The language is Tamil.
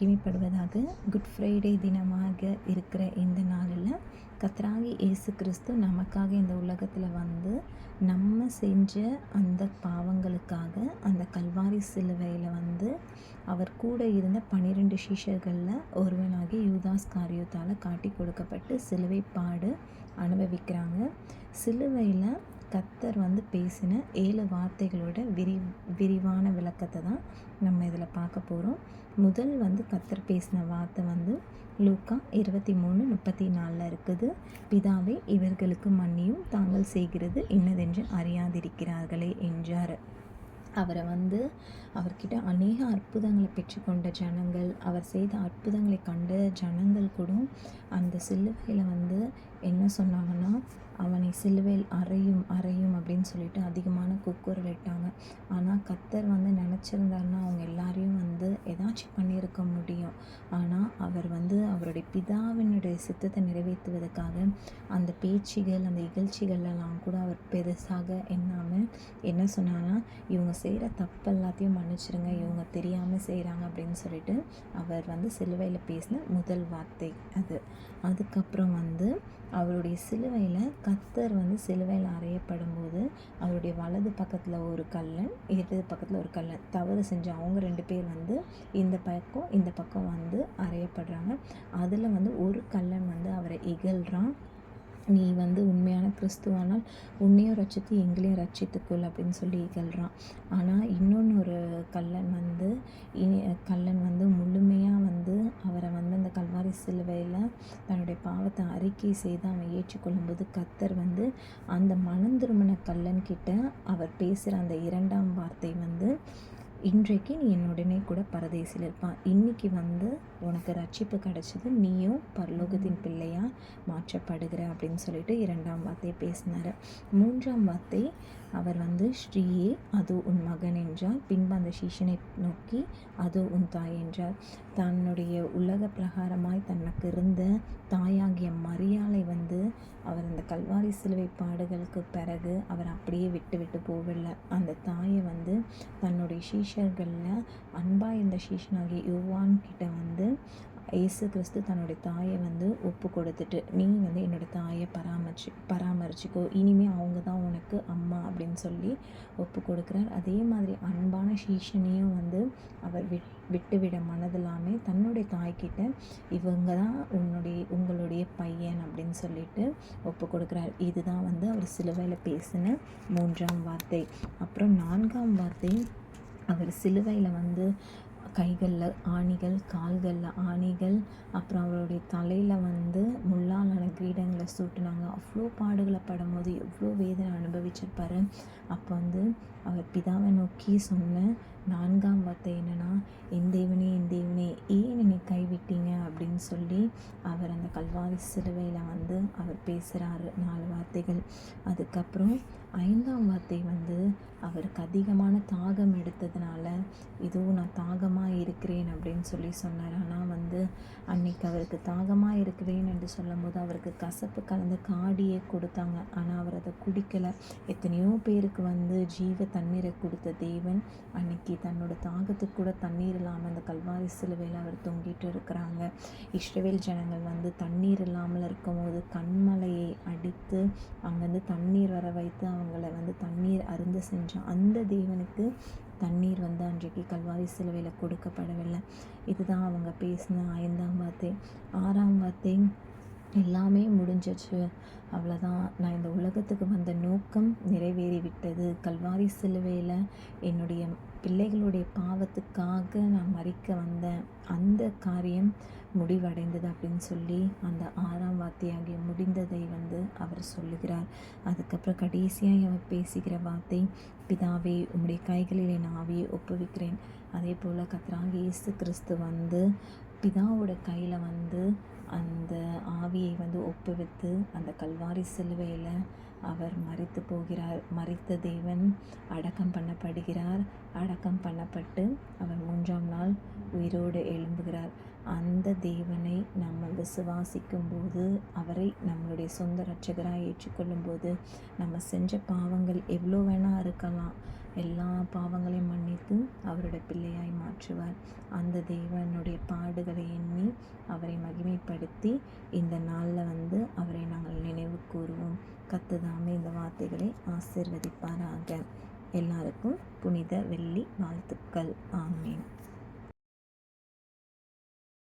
மகிமைப்படுவதாக குட் ஃப்ரைடே தினமாக இருக்கிற இந்த நாளில் கத்ராகி இயேசு கிறிஸ்து நமக்காக இந்த உலகத்தில் வந்து நம்ம செஞ்ச அந்த பாவங்களுக்காக அந்த கல்வாரி சிலுவையில் வந்து அவர் கூட இருந்த பன்னிரெண்டு சீஷர்களில் ஒருவனாகி யூதாஸ் காரியத்தால் காட்டி கொடுக்கப்பட்டு சிலுவை பாடு அனுபவிக்கிறாங்க. சிலுவையில் கத்தர் வந்து பேசின ஏழு வார்த்தைகளோட விரி விரிவான விளக்கத்தை தான் நம்ம இதில் பார்க்க போகிறோம் முதல் வந்து கத்தர் பேசின வார்த்தை வந்து லூக்கா இருபத்தி மூணு முப்பத்தி நாலில் இருக்குது. பிதாவே இவர்களுக்கு மன்னியும் தாங்கள் செய்கிறது. இன்னதென்று அறியாதிருக்கிறார்களே என்றார். அவரை வந்து அவர்கிட்ட அநேக அற்புதங்களை பெற்றுக்கொண்ட ஜனங்கள் அவர் செய்த அற்புதங்களை கண்ட ஜனங்கள் கூட அந்த சிலுவையில் வந்து என்ன சொன்னாங்கன்னா அவனை சிலுவையில் அறையும் அறையும் அப்படின்னு சொல்லிட்டு அதிகமான கூக்குரல் இட்டாங்க. ஆனால் கத்தர் வந்து நினச்சிருந்தாருன்னா அவங்க எல்லாரையும் வந்து ஆட்சி பண்ணியிருக்க முடியும். ஆனால் அவர் வந்து அவருடைய பிதாவினுடைய சித்தத்தை நிறைவேற்றுவதற்காக அந்த பேச்சுகள் அந்த இகழ்ச்சிகள்லாம் கூட அவர் பெருசாக எண்ணாமல் என்ன சொன்னார்னா இவங்க செய்கிற தப்பு எல்லாத்தையும் மன்னிச்சிருங்க இவங்க தெரியாமல் செய்கிறாங்க அப்படின்னு சொல்லிட்டு அவர் வந்து சிலுவையில் பேசின முதல் வார்த்தை அது. அதுக்கப்புறம் வந்து அவருடைய சிலுவையில் கத்தர் வந்து சிலுவையில் அறையப்படும் போது அவருடைய வலது பக்கத்தில் ஒரு கல்லன் இடது பக்கத்தில் ஒரு கல்லன். தவறு செஞ்ச அவங்க ரெண்டு பேர் வந்து இந்த பக்கம் இந்த பக்கம் வந்து அறையப்படுறாங்க. அதில் வந்து ஒரு கல்லன் வந்து அவரை இகழ்கிறான் நீ வந்து உண்மையான கிறிஸ்துவானால் உன்னையும் ரச்சித்து எங்களையும் ரச்சித்துக்குள் அப்படின்னு சொல்லி இகழ்கிறான் ஆனால் இன்னொன்று ஒரு கல்லன் வந்து இனி கல்லன் வந்து முழுமையாக வந்து அவரை வந்து அந்த கல்வாரி சிலுவையில் தன்னுடைய பாவத்தை அறிக்கை செய்து அவன் ஏற்றுக்கொள்ளும்போது கத்தர் வந்து அந்த மனந்திருமண கல்லன் கிட்ட அவர் பேசுகிற அந்த இரண்டாம் வார்த்தை வந்து இன்றைக்கு நீ என்னுடனே கூட பரதேசில் இருப்பான். இன்றைக்கி வந்து உனக்கு ரட்சிப்பு கிடச்சிது நீயும் பரலோகத்தின் பிள்ளையாக மாற்றப்படுகிற அப்படின்னு சொல்லிட்டு இரண்டாம் வார்த்தையை பேசினார். மூன்றாம் வார்த்தை அவர் வந்து ஸ்ரீயே அது உன் மகன் என்றார். பின்பு அந்த சீஷனை நோக்கி அது உன் தாய் என்றார். தன்னுடைய உலக பிரகாரமாய் தனக்கு இருந்த தாயாகிய மரியாதை வந்து அவர் அந்த கல்வாரி சிலுவை பாடுகளுக்கு பிறகு அவர் அப்படியே விட்டு விட்டு போகவில்லை அந்த தாயை வந்து தன்னுடைய சீஷர்களில் அன்பாக இருந்த சீஷனாகிய யுவான் கிட்ட வந்து இயேசு கிறிஸ்து தன்னுடைய தாயை வந்து ஒப்பு கொடுத்துட்டு நீ வந்து என்னோடய தாயை பராமரிச்சு பராமரிச்சுக்கோ. இனிமேல் அவங்க தான் உனக்கு அம்மா அப்படின்னு சொல்லி ஒப்பு கொடுக்குறார். அதே மாதிரி அன்பான சீஷனையும் வந்து அவர் விட் விட்டுவிட மனதில்லாமே தன்னுடைய தாய்கிட்ட இவங்க தான் உன்னுடைய உங்களுடைய பையன் அப்படின்னு சொல்லிட்டு ஒப்பு கொடுக்குறார். இதுதான் வந்து அவர் சிலுவையில் பேசின மூன்றாம் வார்த்தை. அப்புறம் நான்காம் வார்த்தை அவர் சிலுவையில் வந்து கைகளில் ஆணிகள் கால்களில் ஆணிகள் அப்புறம் அவருடைய தலையில் வந்து முள்ளாலான கிரீடங்களை சூட்டினாங்க. அவ்வளோ பாடுகளை படும்போது எவ்வளோ வேதனை அனுபவிச்சிருப்பாரு. அப்போ வந்து அவர் பிதாவை நோக்கி சொன்ன நான்காம் வார்த்தை என்னென்னா என் தேவனே என் தேவனே ஏன் என்னை கைவிட்டீங்க? அப்படின்னு சொல்லி அவர் அந்த கல்வாரி சிலுவையில் வந்து அவர் பேசுகிறாரு நாலு வார்த்தைகள். அதுக்கப்புறம் ஐந்தாம் வார்த்தை வந்து அவருக்கு அதிகமான தாகம் எடுத்ததுனால இதோ நான் தாகமாக இருக்கிறேன் அப்படின்னு சொல்லி சொன்னார். ஆனால் வந்து அன்னைக்கு அவருக்கு தாகமாக இருக்கிறேன் என்று சொல்லும்போது அவருக்கு கசப்பு கலந்த காடியே கொடுத்தாங்க. ஆனால் அவர் அதை குடிக்கலை. எத்தனையோ பேருக்கு வந்து ஜீவ தண்ணீரை கொடுத்த தேவன் அன்னைக்கு தன்னோட தாகத்துக்கு கூட தண்ணீர் இல்லாமல் அந்த கல்வாரி சிலுவையில் அவர் தொங்கிட்டு இருக்கிறாங்க. இஷ்டவேல் ஜனங்கள் வந்து தண்ணீர் இல்லாமல் இருக்கும்போது கண்மலையை அடித்து அங்கேருந்து தண்ணீர் வர வைத்து அவங்கள வந்து தண்ணீர் அருந்து செஞ்சான் அந்த தேவனுக்கு தண்ணீர் வந்து அன்றைக்கு கல்வாரி சிலுவையில் கொடுக்கப்படவில்லை. இதுதான் அவங்க பேசின ஐந்தாம் வார்த்தை. ஆறாம் வார்த்தை எல்லாமே முடிஞ்சிச்சு. அவ்வளோதான் நான் இந்த உலகத்துக்கு வந்த நோக்கம் நிறைவேறிவிட்டது. கல்வாரி சிலுவையில் என்னுடைய பிள்ளைகளுடைய பாவத்துக்காக நான் மறிக்க வந்தேன் அந்த காரியம் முடிவடைந்தது அப்படின்னு சொல்லி அந்த ஆறாம் வார்த்தையாகிய முடிந்ததை வந்து அவர் சொல்லுகிறார். அதுக்கப்புறம் கடைசியாக அவர் பேசுகிற வார்த்தை பிதாவே உம்முடைய கைகளில் என் ஆவியை ஒப்புவிக்கிறேன். அதே போல் கத்ராங்க இயேசு கிறிஸ்து வந்து பிதாவோட கையில் வந்து அந்த ஆவியை வந்து ஒப்புவித்து அந்த கல்வாரி சிலுவையில் அவர் மறித்து போகிறார். மறித்த தேவன் அடக்கம் பண்ணப்படுகிறார். அடக்கம் பண்ணப்பட்டு அவர் மூன்றாம் நாள் உயிரோடு எழும்புகிறார். அந்த தேவனை நம்ம விசுவாசிக்கும் போது அவரை நம்மளுடைய சொந்த ரட்சகராக ஏற்றுக்கொள்ளும் போது நம்ம செஞ்ச பாவங்கள் எவ்வளோ வேணால் இருக்கலாம். எல்லா பாவங்களையும் மன்னித்து அவருடைய பிள்ளையாய் மாற்றுவார். அந்த தேவனுடைய பாடுகளை எண்ணி அவரை மகிமைப்படுத்தி இந்த நாளில் வந்து அவரை நாங்கள் நினைவு கூறுவோம். கத்துதாமே இந்த வார்த்தைகளை ஆசிர்வதிப்பாராக. எல்லாருக்கும் புனித வெள்ளி வாழ்த்துக்கள். ஆமேன்.